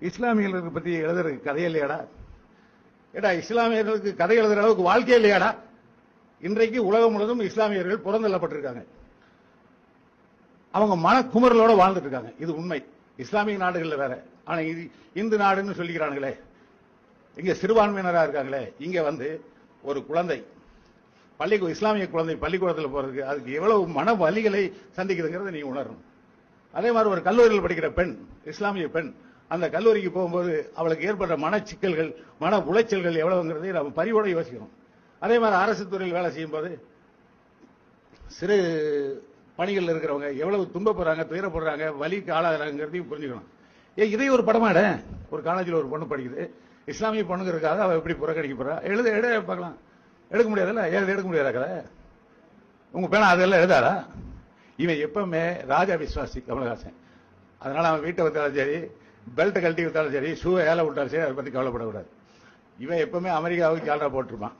இஸ்லாமியர்களுக்கு பத்தி எழுதுறதுக்கு கதை இல்லையாடா? ஏடா இஸ்லாமியர்களுக்கு கதை எழுதுற அளவுக்கு வாழ்க்கையே இல்லையாடா? இன்றைக்கு உலகம் முழுவதும் இஸ்லாமியர்கள் புறந்தள்ளப்பட்டிருக்காங்க. அவங்க மனக்குமரலோட வாழ்ந்துட்டு இருக்காங்க இது உண்மை. இஸ்லாமிய நாடுகள்ல வேற. ஆனா இது இந்து நாடுன்னு சொல்லிக்கிறானுங்களே. இங்க சிறுபான்மையினரா இருக்காங்களே. இங்க வந்து ஒரு குழந்தை. பள்ளி இஸ்லாமிய குழந்தை பள்ளிக்கூடத்தில் போறதுக்கு அதுக்கு எவ்வளவு மன வலிகளை சந்திக்குதுங்கிறத நீங்க உணரணும். அதே மாதிரி ஒரு கல்லூரியில் படிக்கிற பெண் இஸ்லாமிய பெண் அந்த கல்லூரிக்கு போகும்போது அவளுக்கு ஏற்படுற மன சிக்கல்கள் மன உளைச்சல்கள் எவ்வளவுங்கிறதை நம்ம பரிவோட யோசிக்கணும். அதே மாதிரி அரசு துறையில் வேலை செய்யும்போது சிறு பணிகள் இருக்கிறவங்க எவ்வளவு துன்பப்படுறாங்க துயரப்படுறாங்க வலிக்கு ஆளாகிறாங்கிறதையும் புரிஞ்சுக்கணும். ஏ இதே ஒரு படமாட ஒரு காலேஜில் ஒரு பொண்ணு படிக்குது. இஸ்லாமிய பொண்ணுங்க இருக்காத அவள் எப்படி புறக்கணிக்க போறா? எழுத எட பார்க்கலாம். எடுக்க முடியாதுல்ல? ஏன் எடுக்க முடியாதா கதை? உங்க பேனா அதெல்லாம் எழுதாரா? இவன் எப்பவுமே ராஜா விஸ்வாசி கமலஹாசன். அதனால அவன் வீட்டை வந்தாலும் சரி பெல்ட்டை கழட்டி விட்டாலும் சரி ஷூவை ஏழை விட்டாலும் சரி அதை பத்தி கவலைப்படக்கூடாது. இவன் எப்பவுமே அமெரிக்காவுக்கு கேலரா போட்டிருப்பான்.